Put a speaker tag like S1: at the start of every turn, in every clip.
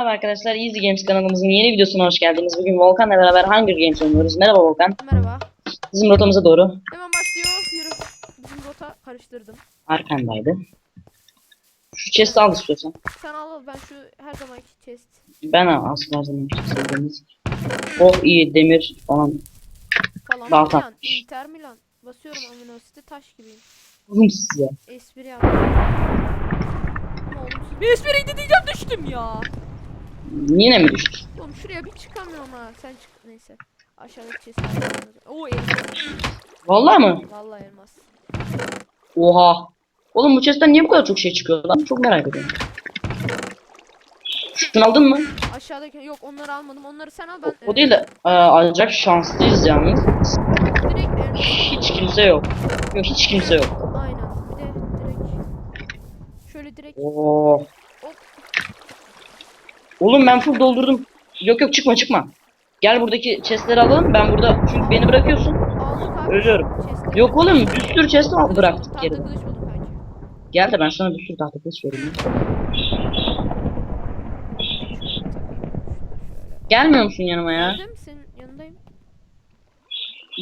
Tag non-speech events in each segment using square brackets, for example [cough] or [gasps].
S1: Merhaba arkadaşlar, Easy Games kanalımızın yeni videosuna hoş geldiniz. Bugün Volkan'la beraber Hunger Games oynuyoruz. Merhaba Volkan.
S2: Merhaba.
S1: Bizim rotamıza doğru
S2: Hemen başlıyor. Yürü. Bizim rota karıştırdım.
S1: arkandaydı. Şu chest'i al istiyorsan.
S2: Sen al ben şu her zamanki chest.
S1: Ben al aslında her zaman çok sevdiğimiz. Oh iyi demir falan.
S2: Falan
S1: Balta.
S2: Milan. Inter Milan. Basıyorum amino asiti taş gibiyim.
S1: Kuzum size.
S2: Espri yaptım. Espriydi diyeceğim düştüm ya.
S1: Yine mi düştü?
S2: Oğlum şuraya bir çıkamıyorum ha. Sen çık neyse. Aşağıdaki chest. Oo elmas.
S1: Vallahi mı?
S2: Vallahi elmas.
S1: Oha. Oğlum bu chest'ten niye bu kadar çok şey çıkıyor lan? Çok merak ediyorum. Şunu aldın mı?
S2: Aşağıdaki yok onları almadım. Onları sen al
S1: O,
S2: ben.
S1: o değil de e, acayip şanslıyız yalnız.
S2: direkt.
S1: Hiç kimse yok. Yok hiç kimse yok.
S2: Aynen. Bir de direkt şöyle direkt
S1: Oo. Oğlum ben full doldurdum. Yok yok çıkma çıkma. Gel buradaki chestleri alalım. Ben burada çünkü beni bırakıyorsun. Ölüyorum.
S2: Chestleri.
S1: Yok oğlum bir sürü chest al bıraktık
S2: tahta
S1: geride.
S2: kılıç.
S1: Gel de ben sana bir sürü tahta kılıç vereyim. Gelmiyor musun yanıma ya?
S2: Geldim senin yanındayım.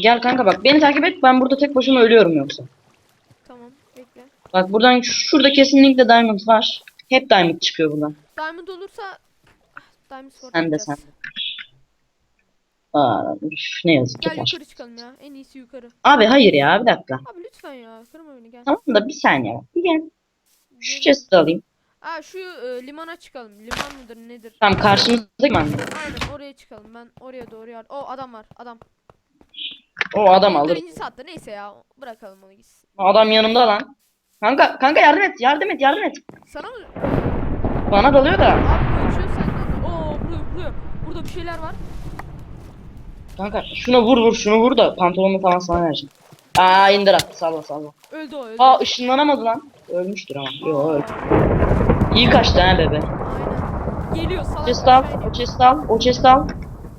S1: Gel kanka bak beni takip et ben burada tek başıma ölüyorum yoksa.
S2: Tamam bekle.
S1: Bak buradan şurada kesinlikle diamond var. Hep diamond çıkıyor buradan.
S2: Diamond olursa Diamond Sword
S1: Sen de
S2: yapacağız.
S1: sen de. Aa, üf, ne yazık ki
S2: Gel
S1: taş.
S2: yukarı çıkalım ya. En iyisi yukarı.
S1: Abi hayır ya bir dakika.
S2: Abi lütfen ya. Kırma beni gel.
S1: Tamam da bir saniye bak. Bir gel. Şu chest'i alayım.
S2: Aa şu e, limana çıkalım. Liman mıdır nedir?
S1: Tamam karşımızda mı?
S2: Aynen oraya çıkalım. Ben oraya doğru yar. O adam var. Adam.
S1: O adam alır.
S2: Birinci saatte neyse ya. Bırakalım onu gitsin.
S1: Adam yanımda lan. Kanka kanka yardım et yardım et yardım et.
S2: Sana mı?
S1: Bana dalıyor da.
S2: Abi kaçıyor vuruyor vuruyor. Burada bir şeyler var.
S1: Kanka şuna vur vur şunu vur da pantolonu falan sana vereceğim. Aa indir attı salla salla.
S2: Öldü o öldü.
S1: Aa ışınlanamadı lan. Ölmüştür ama. Yo öl.
S2: Aa,
S1: İyi kaçtı ha bebe.
S2: Geliyor salak.
S1: Chest al. O chest al. O chest al.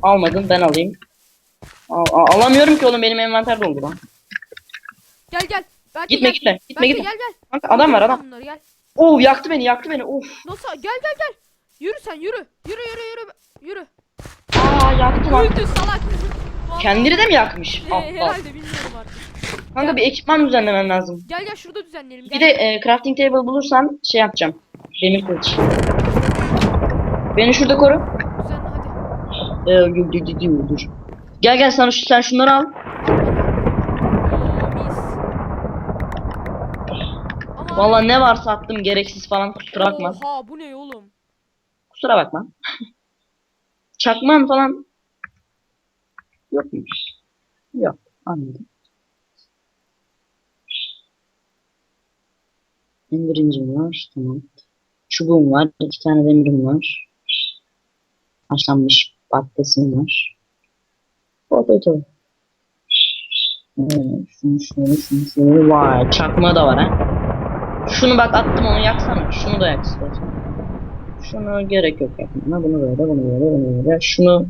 S1: Almadım ben alayım. Al, al- alamıyorum ki oğlum benim envanter doldu lan.
S2: Gel gel. Belki
S1: Gitme
S2: gel.
S1: gitme. Gitme
S2: Belki
S1: gitme.
S2: gel gel.
S1: Kanka adam var adam.
S2: Bunları, gel.
S1: Oh yaktı beni yaktı beni. Of.
S2: Nasıl? Gel gel gel. Yürü sen yürü. Yürü yürü yürü. Yürü.
S1: Aa yaktı lan.
S2: Öldü salak.
S1: Kendini de mi yakmış?
S2: He,
S1: Aptal.
S2: herhalde bilmiyorum artık.
S1: Kanka bir ekipman düzenlemem lazım.
S2: Gel gel şurada düzenleyelim. Gel.
S1: Bir de e, crafting table bulursan şey yapacağım. Demir kılıç. Beni şurada koru.
S2: Düzenle hadi.
S1: Ee, dur. Gel gel sen, şu- sen şunları al.
S2: Oo, mis. Ama
S1: Vallahi ne varsa attım gereksiz falan kusura bakma.
S2: Oha bu ne oğlum?
S1: Kusura bakma. Çakman falan yok mu? Yok anladım. Demir incim var tamam. Çubuğum var. iki tane demirim var. Haşlanmış patatesim var. Potato. Evet, şunu şunu şunu şunu vay çakma da var ha. Şunu bak attım onu yaksana. Şunu da yak istersen. Şunu gerek yok yakmana. Bunu böyle, bunu böyle, bunu böyle. Şunu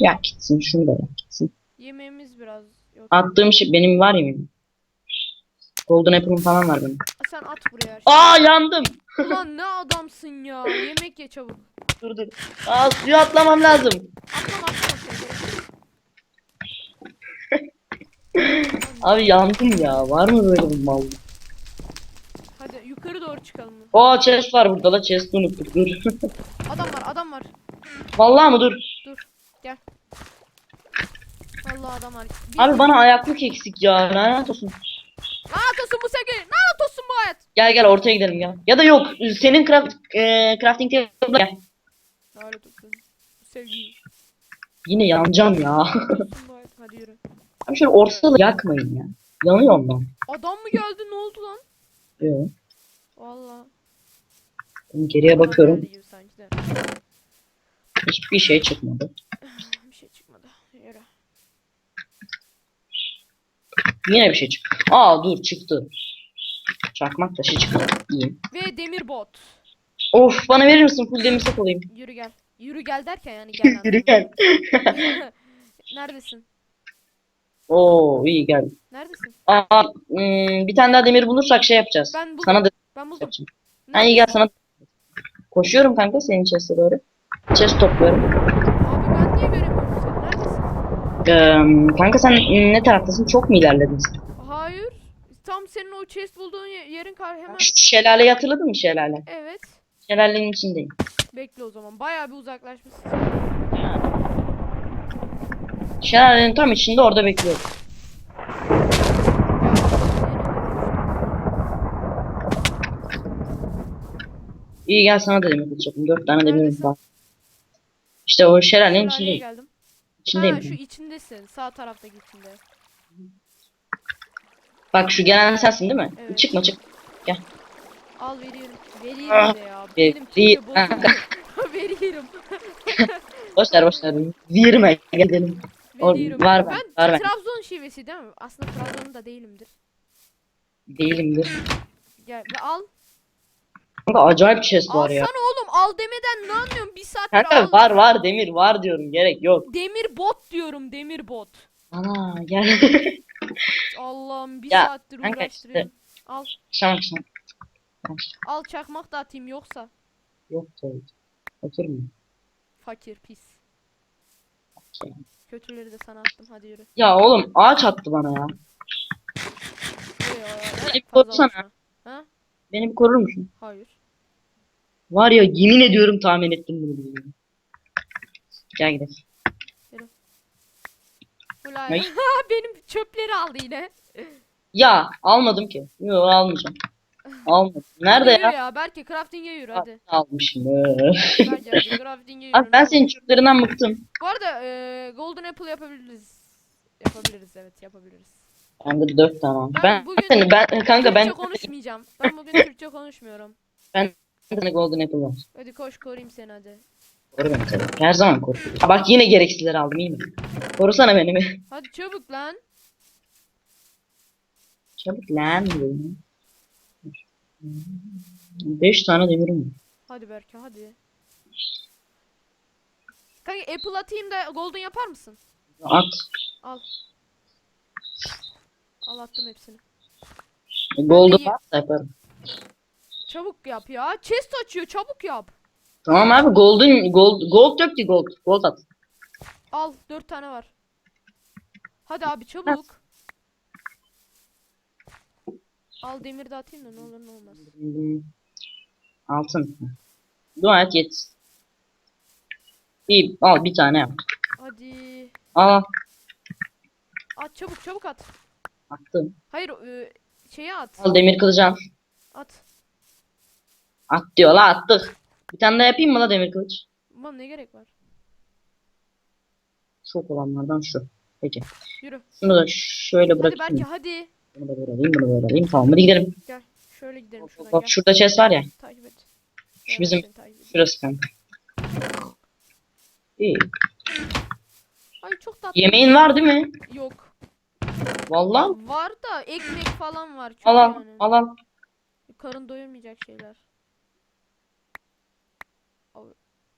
S1: yak gitsin, şunu da yak gitsin.
S2: Yemeğimiz biraz yok.
S1: Attığım şey benim var ya benim. Golden Apple'ım falan var benim.
S2: Sen at buraya.
S1: Aa yandım.
S2: Ulan [laughs] ne adamsın ya. Yemek ye çabuk.
S1: Dur dur. Aa suya atlamam lazım.
S2: Atlama atlama. [laughs]
S1: Abi yandım ya. Var mı böyle bir mal?
S2: Doğru çıkalım.
S1: Aa chest var burada la chest unuttuk dur. [laughs]
S2: Adam var adam var.
S1: Vallahi mı dur.
S2: Vallahi adam var. Bir-
S1: Abi bana ayaklık eksik ya. Lanet olsun.
S2: Lanet olsun bu sevgi. Lanet olsun bu hayat.
S1: Gel gel ortaya gidelim gel. Ya da yok. Senin craft, e, crafting table'a gel.
S2: Lanet olsun. Bu sevgi.
S1: Yine yanacağım ya. [laughs]
S2: Hadi yürü.
S1: Abi şöyle ortalığı yakmayın ya. Yanıyorum ben.
S2: Adam mı geldi ne oldu lan?
S1: Evet.
S2: Vallahi.
S1: Ben Geriye bakıyorum.
S2: gibi sanki de.
S1: Hiçbir şey çıkmadı.
S2: Bir şey çıkmadı. Yürü.
S1: Yine bir şey çıktı. Aa dur çıktı. Çakmak taşı çıktı. İyi.
S2: Ve demir bot.
S1: Of bana verir misin? Full demir set olayım.
S2: Yürü gel. Yürü gel derken yani gel. [laughs]
S1: Yürü gel. [laughs]
S2: Neredesin?
S1: Oo iyi gel.
S2: Neredesin?
S1: Aa hmm, bir tane daha demir bulursak şey yapacağız.
S2: Ben buldum.
S1: Sana da
S2: Ben buldum.
S1: yapacağım. Ha iyi gel sana. Koşuyorum kanka senin chest'e doğru. chest topluyorum.
S2: Abi ben niye göremiyorum seni? Neredesin?
S1: Ee, kanka sen ne taraftasın? Çok mu ilerledin?
S2: Hayır. Tam senin o chest bulduğun ye- yerin kar hemen.
S1: Şu şelaleyi hatırladın mı şelale?
S2: Evet.
S1: Şelalenin içindeyim.
S2: Bekle o zaman. Bayağı bir uzaklaşmışsın.
S1: Şelalenin tam içinde orada bekliyorum. İyi gel sana da demir Dört tane
S2: Neredesin?
S1: var. İşte o şelalenin içindeyim.
S2: geldim.
S1: İçindeyim.
S2: Ha şu içindesin. Sağ taraftaki içinde.
S1: Bak şu gelen sensin değil mi?
S2: Evet.
S1: Çıkma çık.
S2: Al veriyorum. Veriyorum
S1: Ah,
S2: de ya. Benim Türkçe bozuldu. [laughs] [laughs] veriyorum.
S1: Boş ver boş ver. Virme gidelim. O-
S2: Veriyorum.
S1: var ben,
S2: ben
S1: var ben.
S2: Trabzon şivesi değil mi? Aslında Trabzon'un da değilimdir.
S1: Değilimdir.
S2: Gel ve al.
S1: Kanka acayip chest var ya.
S2: Alsana oğlum al demeden ne anlıyorum? Bir saattir al.
S1: Kanka var var demir var diyorum gerek yok.
S2: Demir bot diyorum demir bot.
S1: Ana gel. [laughs]
S2: Allah'ım bir
S1: Ya,
S2: saattir
S1: kanka
S2: uğraştırıyorum. Al.
S1: Akşam akşam.
S2: Al çakmak da atayım yoksa.
S1: Yok tabii. Otur mu?
S2: Fakir pis. Kötüleri de sana attım hadi yürü.
S1: Ya oğlum ağaç attı bana ya.
S2: Yürü ya,
S1: Beni bir
S2: fazla
S1: korusana.
S2: Ha?
S1: Beni bir korur musun?
S2: Hayır.
S1: Var ya yemin ediyorum tahmin ettim bunu. Gel gidelim.
S2: Ulay. [laughs]
S1: Ay.
S2: Benim çöpleri aldı yine.
S1: Ya almadım ki. Yok almayacağım. Almadım. Nerede
S2: Yürü
S1: ya?
S2: ya Berke crafting'e yürü hadi.
S1: Almışım.
S2: Bence hadi [laughs] crafting'e yürü.
S1: Abi ben senin çöplerinden bıktım.
S2: Bu arada e, golden apple yapabiliriz. Yapabiliriz evet yapabiliriz.
S1: Bende dört tane var.
S2: Ben
S1: Ben,
S2: bugün
S1: seni ben kanka ben
S2: Türkçe konuşmayacağım. Ben bugün [laughs] Türkçe konuşmuyorum.
S1: Bende golden apple var.
S2: Hadi koş koruyayım seni hadi.
S1: Koru beni tabii. Her zaman koru. Ha bak yine gereksizleri aldım iyi mi? Korusana beni mi?
S2: Hadi çabuk lan.
S1: Çabuk lan. diyorum. Beş tane demirim var.
S2: Hadi Berke hadi. Kanka apple atayım da golden yapar mısın?
S1: At.
S2: Al. Al attım hepsini.
S1: Golden
S2: iyi-
S1: at yaparım.
S2: Çabuk yap ya. Chest açıyor çabuk yap.
S1: Tamam abi golden gold gold yok ki gold. Gold at.
S2: Al dört tane var. Hadi abi çabuk. Al demir de atayım da ne olur ne olmaz.
S1: Altın. Dua et yetsin. İyi al bir tane yap.
S2: Hadi.
S1: Al
S2: At çabuk çabuk at.
S1: attım.
S2: Hayır e, şeye at.
S1: Al demir kılıcı al.
S2: At.
S1: At diyor la attık. Bir tane daha yapayım mı la demir kılıç?
S2: Aman ne gerek var?
S1: Çok olanlardan şu. Peki.
S2: Yürü.
S1: Şunu da şöyle
S2: Hadi
S1: bırakayım.
S2: Berke
S1: mı?
S2: hadi.
S1: Bunu da böyle alayım, bunu böyle alayım. Tamam hadi gidelim.
S2: Gel. Şöyle gidelim
S1: Bak,
S2: şuradan
S1: bak
S2: gel.
S1: şurada chest var ya.
S2: Takip et.
S1: Şu bizim şurası kanka. İyi.
S2: Ay çok tatlı.
S1: Yemeğin var değil mi?
S2: Yok.
S1: Vallahi.
S2: Var da ekmek falan var. Çok
S1: Al al
S2: yani.
S1: al al.
S2: Karın doyurmayacak şeyler.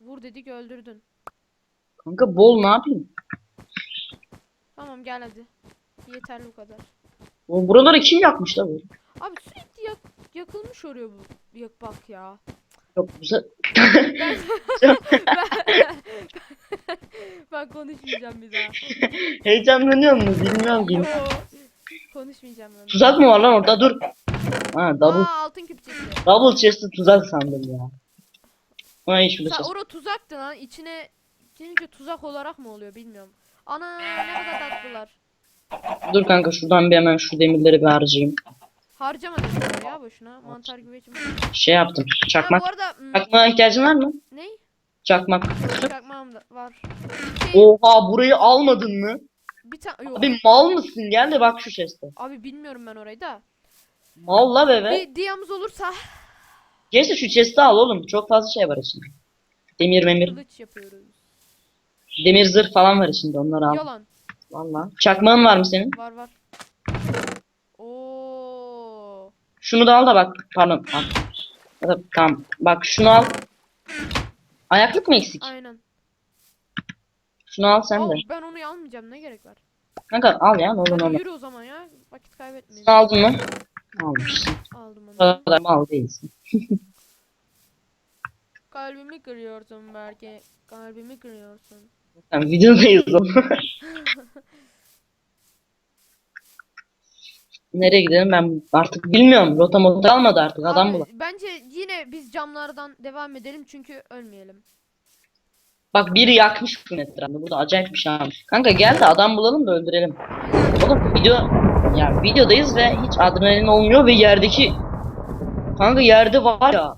S2: Vur dedik öldürdün.
S1: Kanka bol ne yapayım?
S2: Tamam gel hadi. Yeterli bu kadar.
S1: Bu buraları kim yakmış la bu?
S2: Abi sürekli yak yakılmış oraya bu. Yak bak ya.
S1: Çok güzel. [laughs]
S2: ben konuşmayacağım bir daha.
S1: Heyecanlanıyor mu? Bilmiyorum ki.
S2: Konuşmayacağım ben.
S1: Tuzak mı var lan orada? Dur. Ha double
S2: Aa altın küpçesi.
S1: double chest'i tuzak sandım ya. Ha hiç şurada
S2: Sen
S1: chest.
S2: ora tuzaktı lan. İçine girince tuzak olarak mı oluyor bilmiyorum. Ana ne kadar tatlılar.
S1: Dur kanka şuradan bir hemen şu demirleri bir harcayayım.
S2: Harcama dedim ya boşuna. Mantar güvecim.
S1: Şey yaptım.
S2: Ha,
S1: Çakmak.
S2: bu arada hmm,
S1: Çakmağa ihtiyacın var mı?
S2: ne?
S1: Çakmak.
S2: Çakmağım da var. Şey,
S1: Oha burayı almadın mı?
S2: bir tane yok.
S1: Abi mal mısın? Gel de bak şu chest'e.
S2: Abi bilmiyorum ben orayı da.
S1: Mal la bebe.
S2: Bir diyamız olursa
S1: Neyse şu chest'i al oğlum. Çok fazla şey var içinde. Demir memir.
S2: kılıç yapıyoruz.
S1: Demir zırh falan var içinde. Onları al.
S2: Yalan.
S1: Valla. Çakmağın var mı senin?
S2: Var var. Oo.
S1: Şunu da al da bak. Pardon. Al. Tamam. Bak şunu al. Ayaklık mı eksik?
S2: Aynen.
S1: Şunu al sen
S2: Al,
S1: de.
S2: ben onu almayacağım. Ne gerek var?
S1: Kanka al ya. Ne olur ne olmaz.
S2: yürü o zaman ya. Vakit kaybetmeyelim.
S1: Şunu aldın mı? Almışsın.
S2: Aldım onu.
S1: O kadar mal değilsin.
S2: Kalbimi kırıyorsun belki. Kalbimi kırıyorsun.
S1: Yani videodayız oğlum. [laughs] Nereye gidelim ben artık bilmiyorum. Rota mota kalmadı artık adam
S2: Abi,
S1: bul.
S2: Bence yine biz camlardan devam edelim çünkü ölmeyelim.
S1: Bak biri yakmış bu etrafında. Bu da acayip bir şey almış. Kanka gel de adam bulalım da öldürelim. Oğlum video ya videodayız ve hiç adrenalin olmuyor ve yerdeki kanka yerde var ya.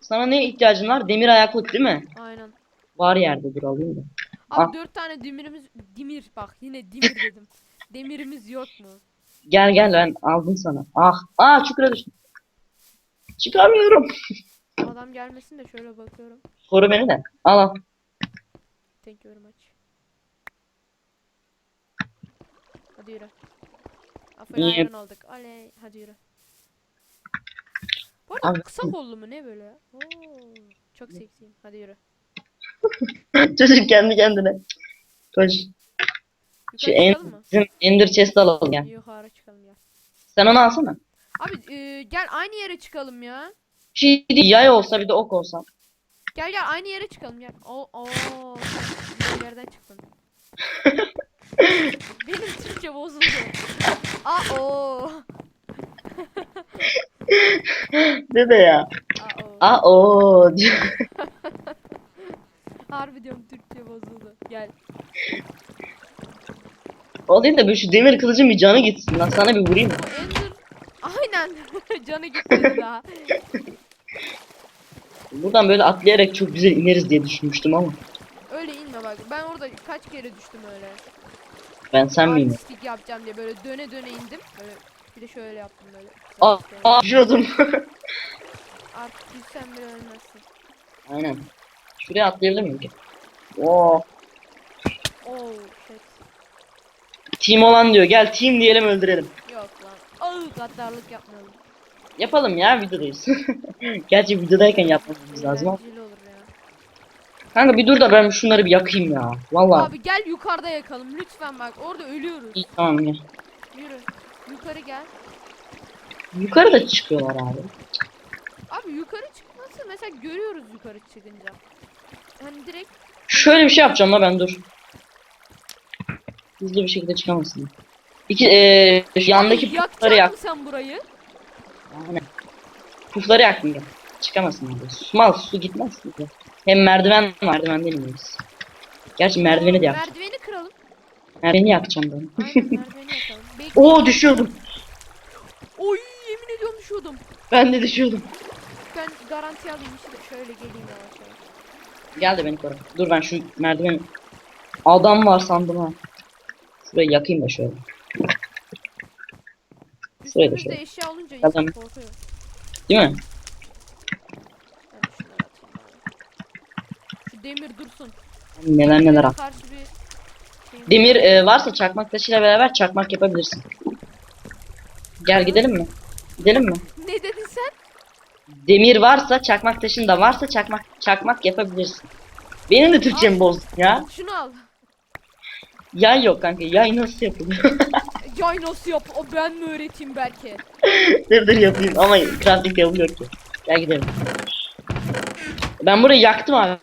S1: Sana ne ihtiyacın var? Demir ayaklık değil mi?
S2: Aynen.
S1: Var yerde dur alayım da.
S2: Abi
S1: Ah.
S2: dört tane demirimiz demir bak yine demir [laughs] dedim. Demirimiz yok mu?
S1: Gel gel ben aldım sana. Ah ah çukura düştüm. Çıkamıyorum.
S2: Adam gelmesin de şöyle bakıyorum.
S1: Koru beni de. Al al.
S2: Thank you very much. Hadi yürü. Aferin
S1: İyi.
S2: aldık. Oley. Hadi yürü. Bu arada
S1: Abi-
S2: kısa kollu mu ne böyle? Oo, çok seksiyim. Hadi yürü. [laughs]
S1: Çocuk kendi kendine. Koş. Şu
S2: Yukarı
S1: en,
S2: çıkalım mı?
S1: bizim Ender chest alalım ya.
S2: Yukarı çıkalım ya.
S1: Sen onu alsana.
S2: Abi e, gel aynı yere çıkalım ya.
S1: Bir şey değil, yay olsa bir de ok olsa.
S2: Gel gel aynı yere çıkalım gel. Oo, oo bir yerden çıktın. [laughs] Benim Türkçe bozuldu. Aa o.
S1: Dede ya.
S2: Aa o.
S1: Aa o. [laughs]
S2: Harbi diyorum Türkçe bozuldu. Gel.
S1: o değil de böyle şu demir kılıcın bir canı gitsin lan sana bir vurayım.
S2: Ender. Aynen. [laughs] Canı gitmedi daha.
S1: Buradan böyle atlayarak çok güzel ineriz diye düşünmüştüm ama.
S2: Öyle inme bak. Ben orada kaç kere düştüm öyle.
S1: Ben sen miyim?
S2: Artistik yapacağım diye böyle döne döne indim. Böyle bir de şöyle yaptım böyle.
S1: Aa, aa düşüyordum. [laughs]
S2: Artık düşsen bile ölmezsin.
S1: Aynen. Şuraya atlayabilir miyim ki? Oo.
S2: Oh shit.
S1: Team olan diyor. Gel team diyelim öldürelim.
S2: Yok lan. Ağır gaddarlık yapmayalım.
S1: Yapalım ya videodayız. [laughs] Gerçi videodayken yapmamız lazım ama.
S2: Eğlenceli olur ya.
S1: Kanka bir dur da ben şunları bir yakayım ya. Vallahi.
S2: Abi gel yukarıda yakalım lütfen bak orada ölüyoruz.
S1: İyi tamam gel.
S2: Yürü. Yukarı gel.
S1: Yukarıda çıkıyorlar abi.
S2: Abi yukarı çıkması mesela görüyoruz yukarı çıkınca. Hani direkt
S1: Şöyle bir şey yapacağım la ben dur. Hızlı bir şekilde çıkamazsın. İki eee yandaki pufları yak.
S2: sen burayı.
S1: Aynen. Pufları yaktım ya. Çıkamazsın abi. Su mal su gitmez. ki. Hem merdiven var merdivenden iniyoruz. Gerçi merdiveni de yak.
S2: Merdiveni kıralım.
S1: Merdiveni yakacağım ben.
S2: Aynen merdiveni yakalım. [laughs]
S1: Oo düşüyordum.
S2: Oy yemin ediyorum düşüyordum.
S1: Ben de düşüyordum.
S2: Ben garanti alayım işte şöyle geleyim yavaş yavaş.
S1: Gel de beni koru. Dur ben şu merdiven adam var sandım ha. Şurayı yakayım da şöyle. Şuraya da şöyle.
S2: eşya olunca
S1: Adam.
S2: insan korkuyor.
S1: Değil mi?
S2: Ben şunları atayım bari. Şu demir dursun.
S1: Neler neler
S2: Demire
S1: at.
S2: karşı bir şeyim-
S1: Demir e, varsa çakmak taşıyla beraber çakmak yapabilirsin. Gel gidelim mi? Gidelim mi? [laughs]
S2: Ne dedin sen?
S1: Demir varsa çakmak taşın da varsa çakmak çakmak yapabilirsin. Benim de Türkçemi bozdun ya.
S2: Şunu al.
S1: Yay yok kanka. Yay nasıl yapılıyor? [laughs]
S2: Yay nasıl yap? O ben mi öğreteyim belki?
S1: dur dur yapayım ama crafting yapılıyor ki. Gel gidelim. Ben burayı yaktım abi.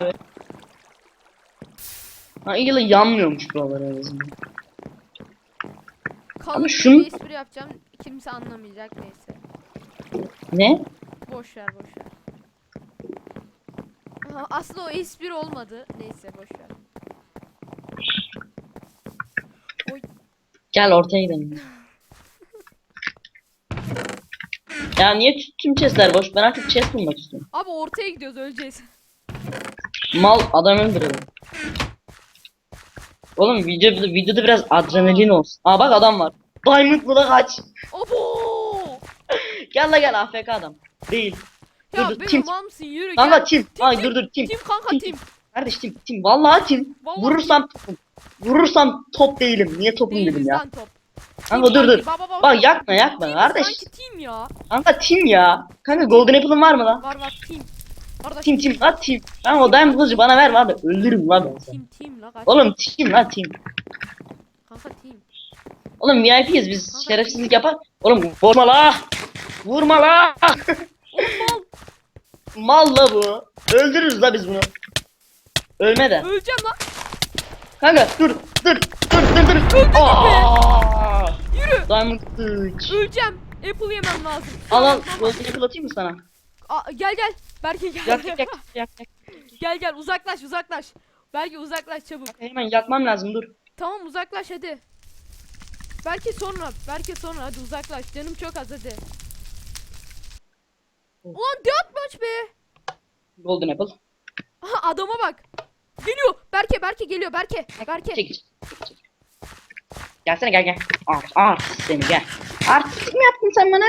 S1: Ha iyi lan yanmıyormuş buralar en azından.
S2: Kalın bir
S1: şunu-
S2: espri yapacağım. Kimse anlamayacak neyse.
S1: Ne?
S2: Boş ver boş ver. Aha, Aslında o espri olmadı. Neyse boş ver. Oy.
S1: Gel ortaya gidelim. [laughs] ya niye tüm- chestler boş? Ben artık chest bulmak istiyorum.
S2: Abi ortaya gidiyoruz öleceğiz.
S1: Mal adam öldürelim. Oğlum videoda, videoda biraz adrenalin olsun. Aa bak adam var. Diamond buna kaç.
S2: Abo! [laughs]
S1: Gel la gel AFK adam. Değil.
S2: Ya
S1: Dur, dur,
S2: benim
S1: tim.
S2: mamsın yürü
S1: Kanka
S2: gel.
S1: tim.
S2: Tim,
S1: Ay
S2: tim.
S1: dur dur tim.
S2: Tim kanka
S1: Tim,
S2: tim.
S1: Kardeş tim tim. Vallahi tim.
S2: Vallahi
S1: Vurursam topum. Vurursam top değilim. Niye topum dedim ya.
S2: lan top.
S1: Kanka
S2: Tim
S1: dur dur. Bak yakma yakma
S2: Tim
S1: kardeş.
S2: Sanki tim ya.
S1: Kanka tim ya. Kanka golden apple'ın var mı lan?
S2: Var var tim. Kardeş
S1: Tim tim lan tim. Kanka o diamond kılıcı bana ver da öldürürüm lan ben seni.
S2: tim tim la kaç.
S1: Oğlum tim lan tim.
S2: Kanka tim.
S1: Oğlum VIP'yiz biz şerefsizlik yapar. Oğlum vurma la. Vurma la. [laughs]
S2: Oğlum mal.
S1: Mal la bu. Öldürürüz la biz bunu. Ölme de.
S2: Öleceğim lan.
S1: Kanka dur dur dur dur dur.
S2: Öldürdün be. Yürü.
S1: Diamond kılıç.
S2: Öleceğim. Apple yemem lazım.
S1: Al al. Golden apple atayım mı sana?
S2: Aa, gel gel. Berke gel.
S1: Yak yak yak [laughs] yak
S2: gel gel uzaklaş uzaklaş. Belki uzaklaş çabuk.
S1: Hemen yakmam lazım dur.
S2: Tamam uzaklaş hadi. Belki sonra, belki sonra hadi uzaklaş. Canım çok az hadi. Ulan deathmatch be.
S1: Golden apple.
S2: Aha adama bak. Geliyor. Berke Berke geliyor Berke. Berke.
S1: Çek çek çek. Gelsene gel gel. Art artist seni gel. Artistlik mi yaptın sen bana?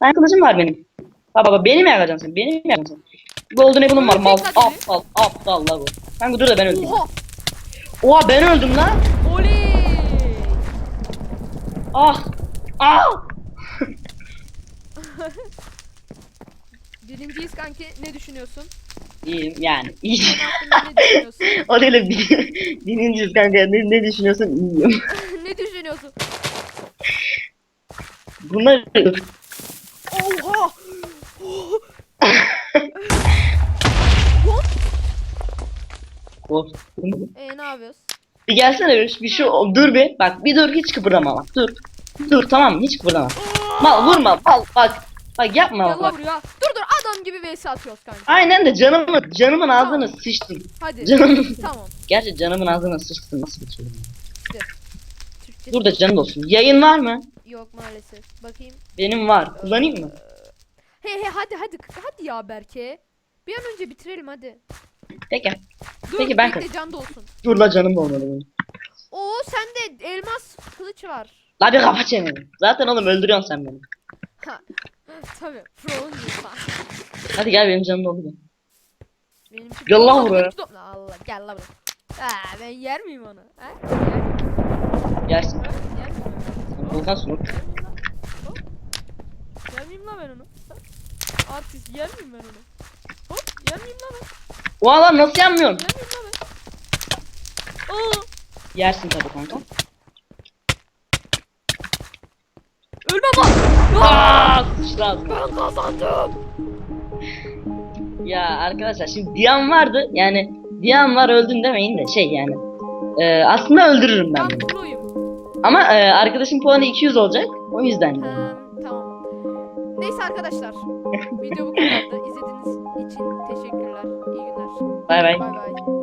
S1: Ben kılıcım var benim. Baba baba beni mi yakacaksın sen? Beni mi yakacaksın sen? Golden apple'ım var mal. Aptal aptal la bu. Kanka dur da ben öldüm.
S2: Oha.
S1: Oha ben öldüm lan.
S2: Oley.
S1: Ah. Ah. [laughs]
S2: Birinciyiz kanki. Ne düşünüyorsun?
S1: İyiyim yani. İyi.
S2: Senin hakkında ne düşünüyorsun? [laughs]
S1: bir- birinciyiz kanka. Ne, ne düşünüyorsun? İyiyim. [laughs]
S2: ne düşünüyorsun?
S1: Bunlar
S2: Oha. [gasps]
S1: korktum.
S2: Eee ne yapıyoruz?
S1: Bir gelsene bir, bir şu dur bir. Bak bir dur hiç kıpırdama bak. Dur. Dur tamam mı? Hiç kıpırdama. Mal vurma. Mal bak. Bak yapma
S2: Gel
S1: bak.
S2: la buraya. Dur dur adam gibi vs atıyoruz kanka.
S1: Aynen de canımın canımın ağzına sıçtın.
S2: Hadi.
S1: Canım.
S2: Tamam.
S1: Gerçi canımın ağzına sıçtın nasıl bir?
S2: Türkçe
S1: Dur da canım olsun. Yayın var mı?
S2: yok maalesef. Bakayım.
S1: Benim var. Kullanayım mı?
S2: He he hadi hadi hadi ya Berke. Bir an önce bitirelim hadi.
S1: Peki.
S2: Dur
S1: Peki, ben
S2: bekle can da olsun.
S1: Dur la canım da olmadı benim.
S2: Oo sende elmas kılıç var.
S1: La bir kapa çeneni. Zaten oğlum öldürüyorsun sen beni.
S2: Ha. Tabii. Diyorsan.
S1: Hadi gel benim canım doldu.
S2: Benim için
S1: Gel lan
S2: Aa,
S1: buraya.
S2: benimki de- Allah gel lan buraya. Aa, ben yer miyim onu? Ha? Yer miyim?
S1: Yersin.
S2: Yer miyim?
S1: Volkan Sunuk.
S2: Yer miyim lan? Hop. Yer miyim lan ben onu? Ha? Artist yer miyim ben onu? Hop yer miyim lan ben?
S1: O lan nasıl yanmıyorsun?
S2: Yer miyim lan ben? Aa,
S1: Yersin tabii kanka.
S2: ölmem lan. Ya,
S1: Aaa sıçra ağzına.
S2: ben kazandım.
S1: Ya arkadaşlar şimdi Diyan vardı. Yani Diyan var öldün demeyin de şey yani. Ee, aslında öldürürüm ben
S2: Ben
S1: bunu. Ama e, arkadaşın puanı 200 olacak. O yüzden.
S2: Ha, tamam. Neyse arkadaşlar. Video bu kadardı. İzlediğiniz için teşekkürler. İyi günler.
S1: Bay bay.
S2: Bay bay.